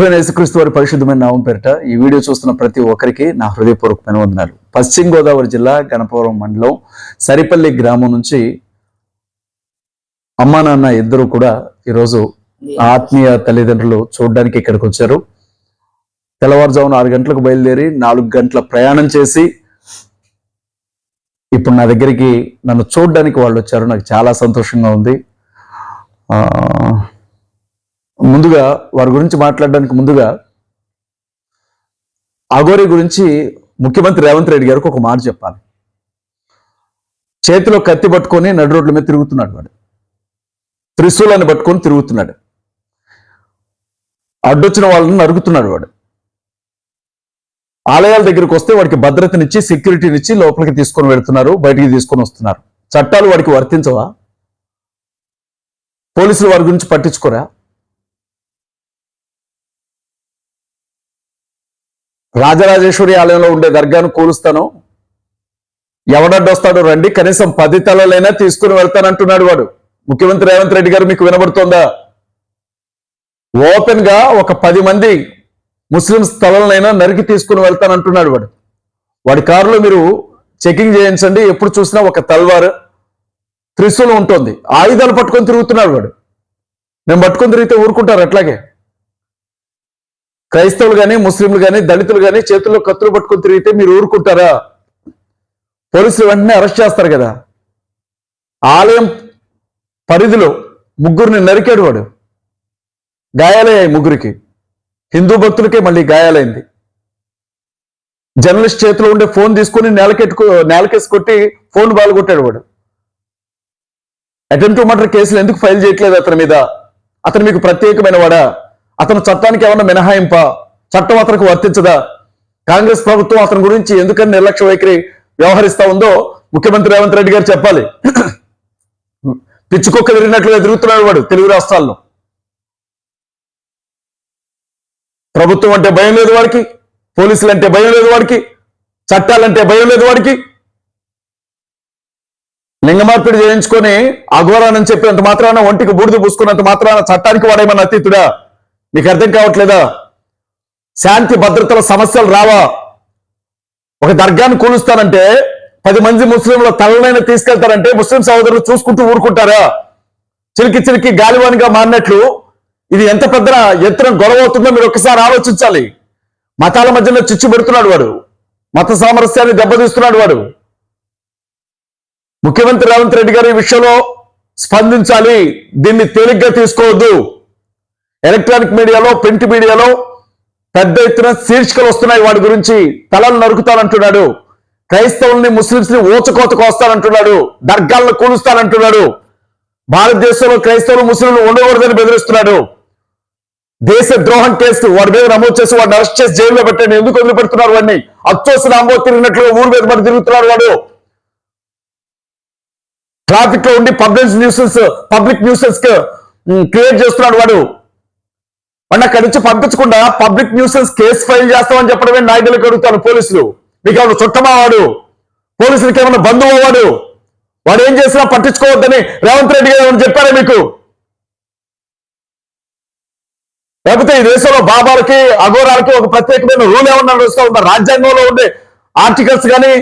ప్రభుత్వ యేసుక్రీస్తు వారి పరిశుద్ధమైన నామం పేరిట ఈ వీడియో చూస్తున్న ప్రతి ఒక్కరికి నా హృదయపూర్వకమైన వందనాలు. పశ్చిమ గోదావరి జిల్లా గణపవరం మండలం సరిపల్లి గ్రామం నుంచి అమ్మా నాన్న ఇద్దరు కూడా ఈరోజు ఆత్మీయ తల్లిదండ్రులు చూడడానికి ఇక్కడికి వచ్చారు. తెల్లవారుజామున ఆరు గంటలకు బయలుదేరి నాలుగు గంటల ప్రయాణం చేసి ఇప్పుడు నా దగ్గరికి నన్ను చూడడానికి వాళ్ళు వచ్చారు. నాకు చాలా సంతోషంగా ఉంది. ఆ, ముందుగా వారి గురించి మాట్లాడడానికి ముందుగా అగోరి గురించి ముఖ్యమంత్రి రేవంత్ రెడ్డి గారికి ఒక మాట చెప్పాలి. చేతిలో కత్తి పట్టుకొని నడు రోడ్ల మీద తిరుగుతున్నాడు వాడు. త్రిశూలాన్ని పట్టుకొని తిరుగుతున్నాడు. అడ్డొచ్చిన వాళ్ళని నరుగుతున్నాడు వాడు. ఆలయాల దగ్గరికి వస్తే వాడికి భద్రతనిచ్చి సెక్యూరిటీనిచ్చి లోపలికి తీసుకొని వెళ్తున్నారు బయటికి తీసుకొని వస్తున్నారు. చట్టాలు వాడికి వర్తించవా? పోలీసులు వారి గురించి పట్టించుకోరా? రాజరాజేశ్వరి ఆలయంలో ఉండే దర్గాను కూలుస్తాను. ఎవడడ్డొస్తాడో రండి కనీసం పది తలలైనా తీసుకుని వెళ్తానంటున్నాడు వాడు. ముఖ్యమంత్రి రేవంత్ రెడ్డి గారు మీకు వినబడుతోందా? ఓపెన్గా ఒక పది మంది ముస్లిం స్థలంలోనైనా నరికి తీసుకుని వెళ్తానంటున్నాడు వాడు. వాడి కారులో మీరు చెకింగ్ చేయించండి ఎప్పుడు చూసినా ఒక తల్వారు త్రిశూలం ఉంటుంది. ఆయుధాలు పట్టుకొని తిరుగుతున్నాడు వాడు. మేము పట్టుకొని తిరిగితే ఊరుకుంటారు అట్లాగే. క్రైస్తవులు కానీ ముస్లింలు కానీ దళితులు కానీ చేతుల్లో కత్తులు పట్టుకొని తిరిగితే మీరు ఊరుకుంటారా? పోలీసులు వెంటనే అరెస్ట్ చేస్తారు కదా. ఆలయం పరిధిలో ముగ్గురిని నరికాడు వాడు. గాయాలయ్యాయి ముగ్గురికి. హిందూ భక్తులకే మళ్ళీ గాయాలైంది. జర్నలిస్ట్ చేతిలో ఉండే ఫోన్ తీసుకొని నేలకెట్టుకు నేలకేసి కొట్టి ఫోన్ బాలుగొట్టాడు వాడు. అటెంప్ట్ మర్డర్ కేసులు ఎందుకు ఫైల్ చేయట్లేదు అతని మీద? అతను మీకు ప్రత్యేకమైన వాడా? అతను చట్టానికి ఏమన్నా మినహాయింప? చట్టం అతనికి వర్తించదా? కాంగ్రెస్ ప్రభుత్వం అతని గురించి ఎందుకని నిర్లక్ష్య వైఖరి వ్యవహరిస్తా ఉందో ముఖ్యమంత్రి రేవంత్ రెడ్డి గారు చెప్పాలి. పిచ్చుకొక్క తిరిగినట్లుగా తిరుగుతున్నాడు వాడు తెలుగు రాష్ట్రాల్లో. ప్రభుత్వం అంటే భయం లేదు వాడికి పోలీసులు అంటే భయం లేదు వాడికి చట్టాలంటే భయం లేదు వాడికి. లింగ మార్పిడి చేయించుకొని అఘోరానని చెప్పినంత మాత్రాన ఒంటికి బూడిద పూసుకున్నంత మాత్రాన చట్టానికి వాడేమన్నా అతీతుడా? మీకు అర్థం కావట్లేదా? శాంతి భద్రతల సమస్యలు రావా? ఒక దర్గాను కూలుస్తానంటే పది మంది ముస్లింల తలనైనా తీసుకెళ్తారంటే ముస్లిం సహోదరులు చూసుకుంటూ ఊరుకుంటారా? చిలికి చిలికి గాలివానిగా మారినట్లు ఇది ఎంత పెద్ద ఎత్తున గొడవ అవుతుందో మీరు ఒకసారి ఆలోచించాలి. మతాల మధ్యలో చిచ్చు పెడుతున్నాడు వాడు. మత సామరస్యాన్ని దెబ్బతీస్తున్నాడు వాడు. ముఖ్యమంత్రి రేవంత్ రెడ్డి గారు ఈ విషయంలో స్పందించాలి. దీన్ని తేలిగ్గా తీసుకోవద్దు. ఎలక్ట్రానిక్ మీడియాలో ప్రింట్ మీడియాలో పెద్ద ఎత్తున శీర్షికలు వస్తున్నాయి వాడి గురించి. తలలు నరుకుతానంటున్నాడు. క్రైస్తవుల్ని ముస్లింస్ని ఊచకోతకు వస్తానంటున్నాడు దర్గాలను కూలుస్తానంటున్నాడు. భారతదేశంలో క్రైస్తవులు ముస్లింలు ఉండకూడదని బెదిరిస్తున్నాడు. దేశ ద్రోహం కేసు వాడి మీద నమోదు చేసి వాడిని అరెస్ట్ చేసి జైల్లో పెట్టండి. ఎందుకు వదిలిపెడుతున్నారు వాడిని? అచ్చోసిన అంబో తిరిగినట్లుగా ఊరు మీద మరి తిరుగుతున్నాడు వాడు. ట్రాఫిక్లో ఉండి public nuisance public nuisance create చేస్తున్నాడు వాడు. మన అక్కడి నుంచి పంపించకుండా పబ్లిక్ న్యూసెన్స్ కేసు ఫైల్ చేస్తామని చెప్పడమే నాయకులకు అడుగుతాను పోలీసులు. మీకు ఏమైనా చుట్టమావాడు పోలీసులకి ఏమైనా బంధువు వాడు? వాడు ఏం చేసినా పట్టించుకోవద్దని రేవంత్ రెడ్డి గారు ఏమైనా చెప్పారా మీకు? లేకపోతే ఈ దేశంలో బాబాలకి అఘోరాలకి ఒక ప్రత్యేకమైన రూల్ ఏమన్నా నడుస్తూ ఉందా? రాజ్యాంగంలో ఉండే ఆర్టికల్స్ కానీ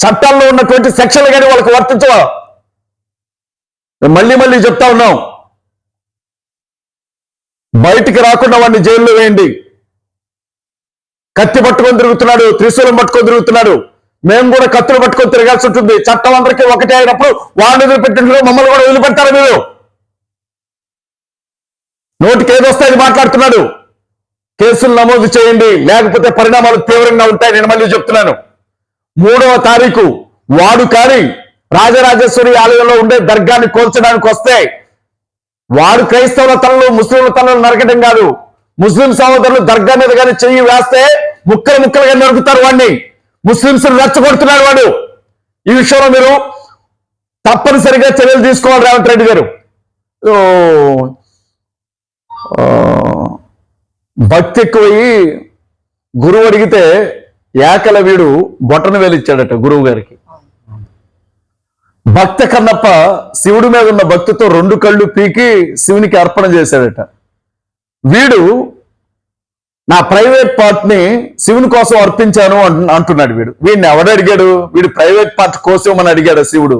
చట్టాల్లో ఉన్నటువంటి సెక్షన్లు కానీ వాళ్ళకి వర్తించవా? మళ్ళీ మళ్ళీ చెప్తా ఉన్నాం. బయటికి రాకుండా వాడిని జైల్లో వేయండి. కత్తి పట్టుకొని తిరుగుతున్నాడు త్రిశూలం పట్టుకొని తిరుగుతున్నాడు. మేము కూడా కత్తులు పట్టుకొని తిరగాల్సి ఉంటుంది. చట్టం అందరికీ ఒకటే అయినప్పుడు వాడిని వదిలిపెట్టినట్లు మమ్మల్ని కూడా వదిలిపెట్టారు మీరు? నోటికి ఏదొస్తే అది మాట్లాడుతున్నాడు. కేసులు నమోదు చేయండి. లేకపోతే పరిణామాలు తీవ్రంగా ఉంటాయి. నేను మళ్ళీ చెప్తున్నాను. మూడవ తారీఖు వాడు కాని రాజరాజేశ్వరి ఆలయంలో ఉండే దర్గాన్ని కోల్చడానికి వస్తే వాడు క్రైస్తవుల తనలు ముస్లింల తనలు నరకడం కాదు. ముస్లిం సహోదరులు దర్గా మీద కానీ చెయ్యి వేస్తే ముక్కలు ముక్కలుగా నరుకుతారు వాడిని. ముస్లింస్ రెచ్చగొడుతున్నాడు వాడు. ఈ విషయంలో మీరు తప్పనిసరిగా చర్యలు తీసుకోవాలి రేవంత్ రెడ్డి గారు. భక్తి ఎక్కువయ్యి గురువు అడిగితే ఏకల వీడు బొట్టను వేలిచ్చాడట గురువు గారికి. భక్త కన్నప్ప శివుడి మీద ఉన్న భక్తితో రెండు కళ్ళు పీకి శివునికి అర్పణ చేశాడట. వీడు నా ప్రైవేట్ పార్ట్ని శివుని కోసం అర్పించాను అంటున్నాడు వీడు. వీడిని ఎవడు అడిగాడు? వీడు ప్రైవేట్ పార్ట్ కోసం అని అడిగాడు శివుడు?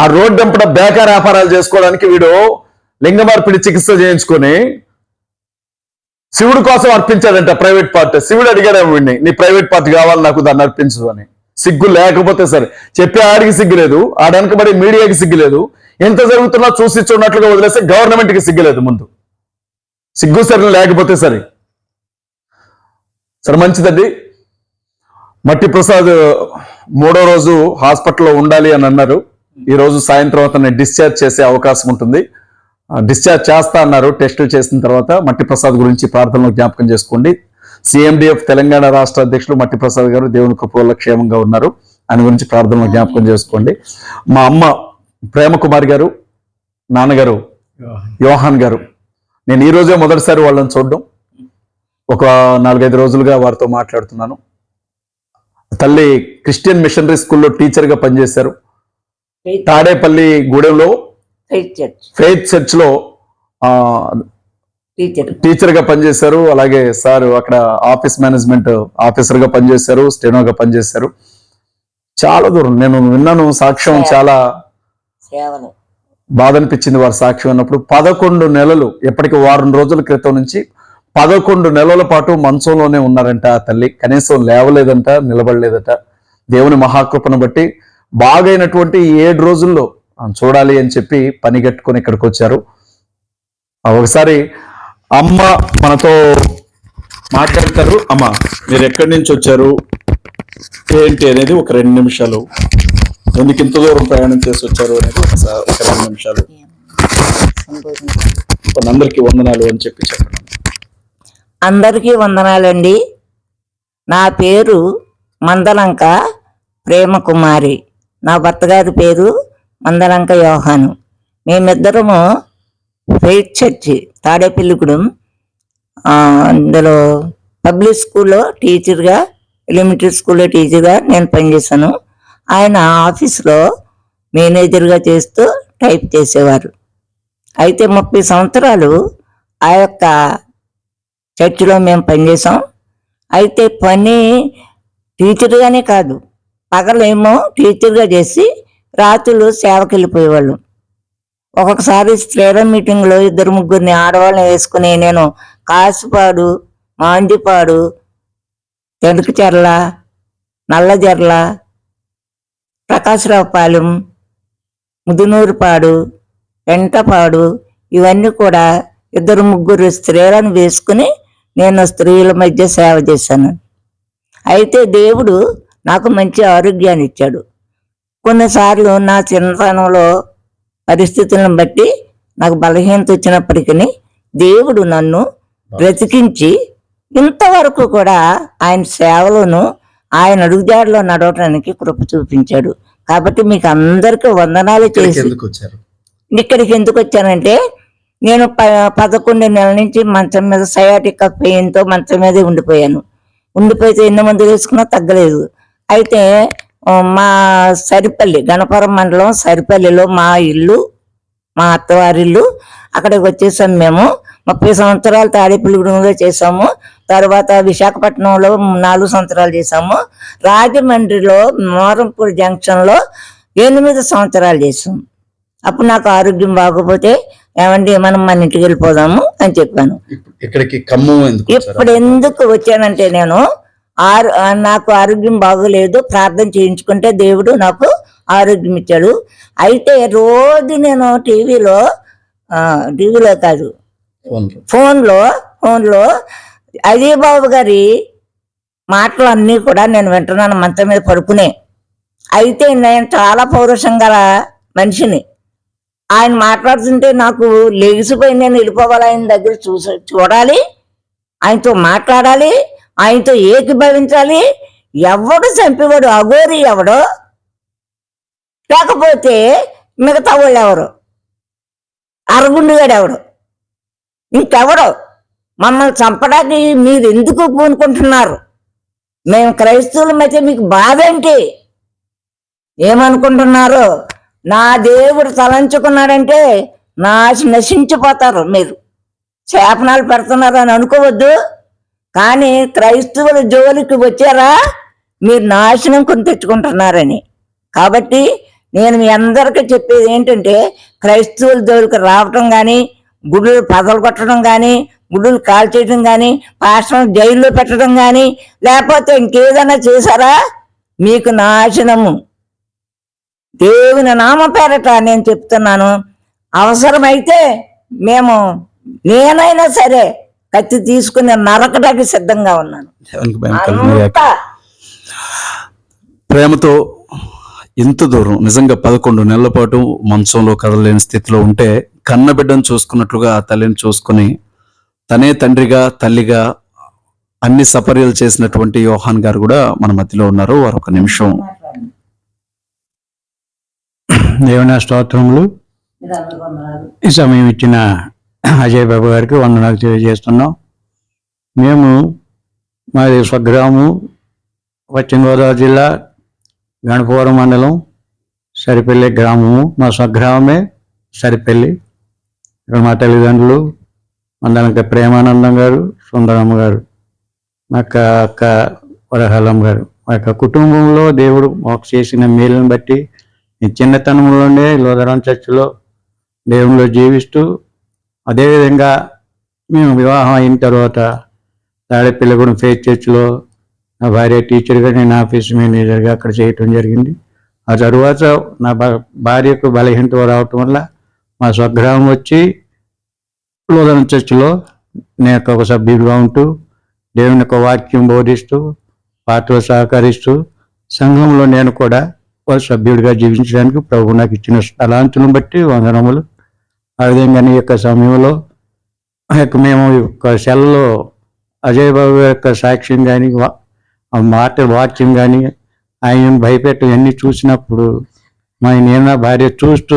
ఆ రోడ్డు వెంపట బేకార్ వ్యాపారాలు చేసుకోవడానికి వీడు లింగమార్పిడి చికిత్స చేయించుకొని శివుడు కోసం అర్పించాడంట ప్రైవేట్ పార్ట్. శివుడు అడిగాడు వీడిని నీ ప్రైవేట్ పార్ట్ కావాలి నాకు దాన్ని అర్పించు అని. సిగ్గు లేకపోతే సరే. చెప్పే ఆడికి సిగ్గు లేదు ఆడనకబడి మీడియాకి సిగ్గు లేదు. ఎంత జరుగుతున్నా చూసి చూడనట్లుగా వదిలేస్తే గవర్నమెంట్కి సిగ్గు లేదు ముందు. సిగ్గు సరే లేకపోతే సరే. సరే మంచిదండి. మట్టి ప్రసాద్ మూడో రోజు హాస్పిటల్లో ఉండాలి అని అన్నారు. ఈరోజు సాయంత్రం అతన్ని డిశ్చార్జ్ చేసే అవకాశం ఉంటుంది. డిశ్చార్జ్ చేస్తా అన్నారు. టెస్టులు చేసిన తర్వాత మట్టి ప్రసాద్ గురించి ప్రార్థనలో జ్ఞాపకం చేసుకోండి. సిఎండిఎఫ్ తెలంగాణ రాష్ట్ర అధ్యక్షులు మట్టి ప్రసాద్ గారు దేవుని కృప వల్ల క్షేమంగా ఉన్నారు. ఆయన గురించి ప్రార్థనలో జ్ఞాపకం చేసుకోండి. మా అమ్మ ప్రేమకుమారి గారు నాన్నగారు యోహాన్ గారు. నేను ఈ రోజే మొదటిసారి వాళ్ళని చూడడం. ఒక నాలుగైదు రోజులుగా వారితో మాట్లాడుతున్నాను. తల్లి క్రిస్టియన్ మిషనరీ స్కూల్లో టీచర్గా పనిచేశారు తాడేపల్లి గూడెంలో చర్చ్ ఫెయిత్ చర్చ్లో ఆ, టీచర్గా పనిచేశారు అలాగే సార్ అక్కడ ఆఫీస్ మేనేజ్మెంట్ ఆఫీసర్గా పనిచేశారు స్టెనోగా పనిచేశారు. చాలా దూరం నేను విన్నాను సాక్ష్యం చాలా బాధ అనిపించింది వారి సాక్ష్యం అన్నప్పుడు పదకొండు నెలలు ఎప్పటికి వారం రోజుల క్రితం నుంచి పదకొండు నెలల పాటు మంచంలోనే ఉన్నారంట ఆ తల్లి. కనీసం లేవలేదంట నిలబడలేదట. దేవుని మహాకృపను బట్టి బాగైనటువంటి ఏడు రోజుల్లో చూడాలి అని చెప్పి పని కట్టుకొని ఇక్కడికి వచ్చారు. ఒకసారి అమ్మ మనతో మాట్లాడతారు. అమ్మ మీరు ఎక్కడి నుంచి వచ్చారు? ఏంటి అనేది ఒక రెండు నిమిషాలు. ఎందుకు ఇంత దూరం ప్రయాణం చేసి వచ్చారు అనేది ఒకసారి ఒక రెండు నిమిషాలు. అందరికీ వందనాలు అని చెప్పి చెప్పండి. అందరికీ వందనాలండి. నా పేరు మందలంక ప్రేమకుమారి. నా భర్త గారి పేరు మందలంక యోహాను. మేమిద్దరము ఫెయిత్ చర్చి తాడేపల్లిగూడెం. కూడా అందులో పబ్లిక్ స్కూల్లో టీచర్గా ఎలిమెంటరీ స్కూల్లో టీచర్గా నేను పనిచేశాను. ఆయన ఆఫీస్లో మేనేజర్గా చేస్తూ టైప్ చేసేవారు. అయితే ముప్పై సంవత్సరాలు ఆ యొక్క చర్చిలో మేము పనిచేసాం అయితే పని టీచర్గానే కాదు పగలేమో టీచర్గా చేసి రాత్రులు సేవకి వెళ్ళిపోయేవాళ్ళం ఒక్కొక్కసారి స్త్రీల మీటింగ్లో ఇద్దరు ముగ్గురిని ఆడవాళ్ళని వేసుకుని నేను కాసుపాడు మాంజిపాడు తెనుకుచెర్ల నల్లజర్ల ప్రకాశరావుపాలెం ముదునూరుపాడు వెంటపాడు ఇవన్నీ కూడా ఇద్దరు ముగ్గురు స్త్రీలను వేసుకుని నేను స్త్రీల మధ్య సేవ చేశాను. అయితే దేవుడు నాకు మంచి ఆరోగ్యాన్ని ఇచ్చాడు. కొన్నిసార్లు నా చిన్నతనంలో పరిస్థితులను బట్టి నాకు బలహీనత వచ్చినప్పటికీ దేవుడు నన్ను బ్రతికించి ఇంతవరకు కూడా ఆయన సేవలోను ఆయన అడుగుజాడలో నడవటానికి కృప చూపించాడు. కాబట్టి మీకు అందరికీ వందనాలు చేసి ఇక్కడికి ఎందుకు వచ్చానంటే నేను ప- పదకొండు నెలల నుంచి మంచం మీద సయాటిక్ పెయిన్తో మంచం మీదే ఉండిపోయాను. ఉండిపోతే ఎన్ని మందులు వేసుకున్నా తగ్గలేదు. అయితే మా సరిపల్లి గణపురం మండలం సరిపల్లిలో మా ఇల్లు మా అత్తవారి ఇల్లు అక్కడికి వచ్చేసాం మేము. ముప్పై సంవత్సరాలు తాడేపల్లిగూడెంలో చేసాము. తర్వాత విశాఖపట్నంలో నాలుగు సంవత్సరాలు చేసాము. రాజమండ్రిలో మోరంపూర్ జంక్షన్లో ఎనిమిది సంవత్సరాలు చేసాము అప్పుడు నాకు ఆరోగ్యం బాగోపోతే ఏమండి మనం మన ఇంటికి వెళ్ళిపోదాము అని చెప్పాను. ఇక్కడికి ఖమ్మం ఇప్పుడు ఎందుకు వచ్చానంటే నేను ఆరు నాకు ఆరోగ్యం బాగోలేదు. ప్రార్థన చేయించుకుంటే దేవుడు నాకు ఆరోగ్యం ఇచ్చాడు. అయితే రోజు నేను టీవీలో టీవీలో కాదు ఫోన్లో. ఫోన్లో అజయ్ బాబు గారి మాటలు అన్నీ కూడా నేను వింటున్నాను మంచం మీద పడుకునే. అయితే నేను చాలా పౌరుషం గల మనిషిని. ఆయన మాట్లాడుతుంటే నాకు లెగిసిపోయి నేను వెళ్ళిపోవాలి ఆయన దగ్గర చూసి చూడాలి ఆయనతో మాట్లాడాలి ఆయనతో ఏకీభవించాలి. ఎవడు చంపేవాడు అఘోరి ఎవడో? లేకపోతే మిగతా వాళ్ళు ఎవరు? అరగుండుగాడు ఎవడు? ఇంకెవడు? మమ్మల్ని చంపడానికి మీరు ఎందుకు పూనుకుంటున్నారు? మేము క్రైస్తవులమైతే మీకు బాధ ఏంటి? ఏమనుకుంటున్నారు? నా దేవుడు తలంచుకున్నాడంటే నా నశించిపోతారు మీరు. శాపనాలు పెడుతున్నారు అని అనుకోవద్దు. కానీ క్రైస్తవుల జోలికి వచ్చారా? మీరు నాశనం కొని తెచ్చుకుంటున్నారని. కాబట్టి నేను మీ అందరికీ చెప్పేది ఏంటంటే క్రైస్తవుల జోలికి రావటం కానీ గుడులు పగలు కొట్టడం కానీ గుడులు కాల్ చేయడం కానీ పాస్టర్ జైల్లో పెట్టడం కానీ లేకపోతే ఇంకేదైనా చేశారా? మీకు నాశనము. దేవుని నామ పేరట నేను చెప్తున్నాను. అవసరమైతే మేము నేనైనా సరే కత్తి తీసుకుని నరకడానికి సిద్ధంగా ఉన్నాను. ప్రేమతో ఇంత దూరం నిజంగా పదకొండు నెలల పాటు మంచంలో కదలలేని స్థితిలో ఉంటే కన్న బిడ్డను చూసుకున్నట్లుగా ఆ తల్లిని చూసుకుని తనే తండ్రిగా తల్లిగా అన్ని సపర్యలు చేసినటువంటి యోహాన్ గారు కూడా మన మధ్యలో ఉన్నారు. వారు ఒక నిమిషం. దేవుని స్తోత్రములు. ఈ సమయం ఇచ్చిన అజయ్ బాబు గారికి వందనాలు తెలియజేస్తున్నాం. మేము మాది స్వగ్రాము పశ్చిమ గోదావరి జిల్లా గణపవరం మండలం సరిపల్లి గ్రామము. మా స్వగ్రామమే సరిపల్లి. ఇక్కడ మా తల్లిదండ్రులు మందలంక ప్రేమానందం గారు సుందరమ్మ గారు మా యొక్క అక్క వరహాలం గారు. మా యొక్క కుటుంబంలో దేవుడు మాకు చేసిన మేలుని బట్టి ఈ చిన్నతనంలోనే లోదరం చర్చిలో దేవునిలో జీవిస్తూ అదేవిధంగా మేము వివాహం అయిన తర్వాత తాడేపల్లిగూడెం ఫేస్ చర్చిలో నా భార్య టీచర్గా నేను ఆఫీస్ మేనేజర్గా అక్కడ చేయటం జరిగింది. ఆ తరువాత నా భార్యకు బలహీనత రావటం వల్ల మా స్వగ్రామం వచ్చి లోదన చర్చిలో నేను ఒక సభ్యుడిగా ఉంటూ దేవుని యొక్క వాక్యం బోధిస్తూ పాటలు సహకరిస్తూ సంఘంలో నేను కూడా ఒక సభ్యుడిగా జీవించడానికి ప్రభు నాకు ఇచ్చిన స్థలాంతులను బట్టి వందనములు. ఆ విధంగా ఈ యొక్క సమయంలో ఆ యొక్క మేము ఈ యొక్క సెల్లో అజయ్ బాబు యొక్క సాక్ష్యం కానీ మాట వాక్యం కానీ ఆయన భయపెట్టవన్నీ చూసినప్పుడు మా నేను భార్య చూస్తూ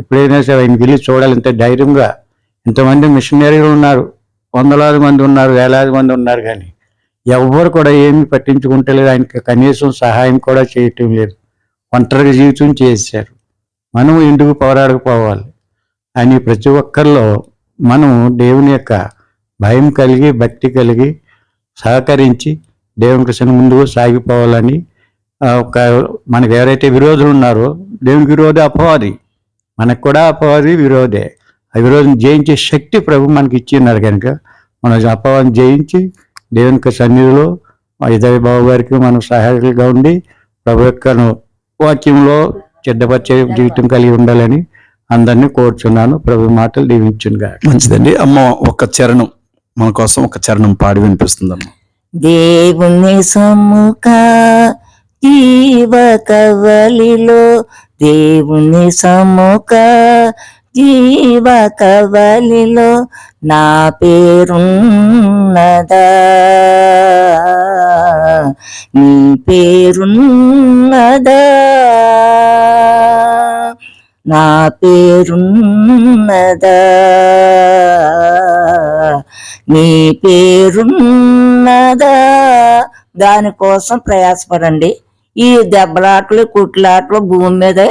ఎప్పుడైనా సరే ఆయన వెళ్ళి చూడాలి. ఇంత ధైర్యంగా ఇంతమంది మిషనరీలు ఉన్నారు. వందలాది మంది ఉన్నారు వేలాది మంది ఉన్నారు కానీ ఎవ్వరు కూడా ఏమీ పట్టించుకుంటలేదు. ఆయనకి కనీసం సహాయం కూడా చేయటం లేదు. ఒంటరిగా జీవితం చేశారు. మనం ఎందుకు పోరాడకపోవాలి? అని ప్రతి ఒక్కరిలో మనం దేవుని యొక్క భయం కలిగి భక్తి కలిగి సహకరించి దేవుని కృష్ణ ముందుకు సాగిపోవాలని ఒక మనకు ఎవరైతే విరోధులు ఉన్నారో దేవునికి విరోధి అపవాది. మనకు కూడా అపవాది విరోధే. ఆ విరోధం జయించే శక్తి ప్రభు మనకి ఇచ్చిన్నారు కనుక మన అపవాదం జయించి దేవుని యొక్క సన్నిధిలో ఇదే బాబు గారికి మనం సహాయకులుగా ఉండి ప్రభు యొక్క వాక్యంలో చెడ్డపరిచే జీవితం కలిగి ఉండాలని అందరినీ కోరుచున్నాను. ప్రభు మాటలు దీవించునుగా మంచిదండి. అమ్మ ఒక చరణం. మన కోసం ఒక చరణం పాడి వినిపిస్తుందమ్మా. దేవుని సముఖ జీవ కవలిలో దేవుని సముఖ జీవ కవలిలో నా పేరున్నదా? నీ పేరున్నదా? నా పేరున్నదా? నీ పేరున్నదా? దానికోసం ప్రయాసపడండి. ఈ దెబ్బలాటలు కుట్లాటలు భూమి మీదే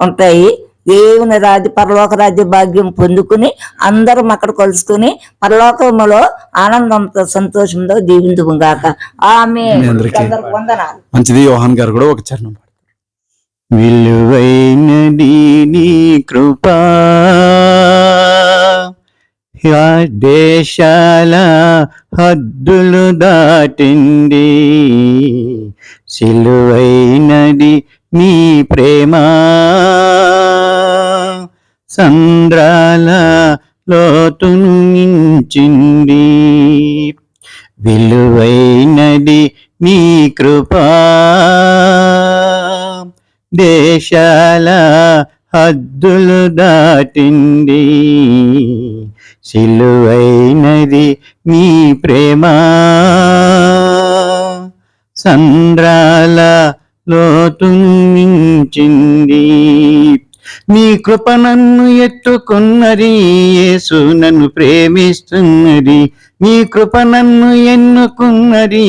ఉంటాయి. దేవుని రాజ్య పరలోక రాజ్య భాగ్యం పొందుకుని అందరం అక్కడ కలుసుకుని పరలోకములో ఆనందంతో సంతోషంతో దీవిందుము గాక ఆమె మంచిది. యోహాన్ గారు కూడా ఒక చరణం విలువైనది నీ కృపా. దేశాల హద్దులు దాటింది. సిలువైనది నీ ప్రేమ. సంద్రాల లోతుంచింది విలువైనది నీ కృపా. దేశాల హద్దులు దాటింది. సిలువైనది మీ ప్రేమ. సంద్రాల లోతుంచింది నీ కృప నన్ను ఎత్తుకున్నది యేసు నన్ను ప్రేమిస్తున్నది. నీ కృప నన్ను ఎన్నుకున్నది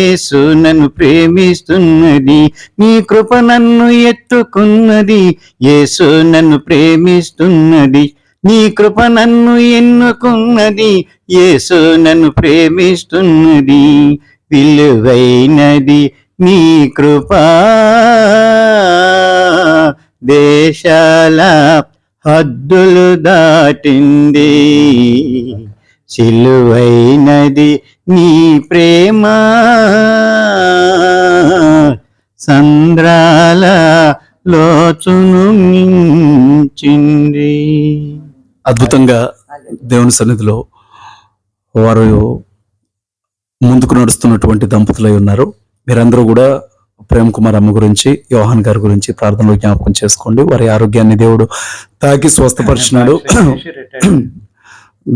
యేసు నన్ను ప్రేమిస్తున్నది. నీ కృప నన్ను ఎత్తుకున్నది యేసు నన్ను ప్రేమిస్తున్నది. నీ కృప నన్ను ఎన్నుకున్నది యేసు నన్ను ప్రేమిస్తున్నది. విలువైనది నీ కృప. దేశాల హద్దులు దాటింది. సిలువైనది నీ ప్రేమ. సంద్రాల లోచును మించింది. అద్భుతంగా దేవుని సన్నిధిలో వారు ముందుకు నడుస్తున్నటువంటి దంపతులై ఉన్నారు. మీరందరూ కూడా ప్రేమ్ కుమార్ అమ్మ గురించి యోహాన్ గారి గురించి ప్రార్థనలో జ్ఞాపకం చేసుకోండి. వారి ఆరోగ్యాన్ని దేవుడు తాకి స్వస్థపరిచినాడు.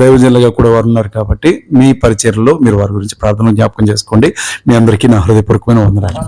దైవజనులుగా కూడా వారు ఉన్నారు కాబట్టి మీ పరిచర్లో మీరు వారి గురించి ప్రార్థనలు జ్ఞాపకం చేసుకోండి. మీ అందరికీ నా హృదయపూర్వకమైన వందనాలు.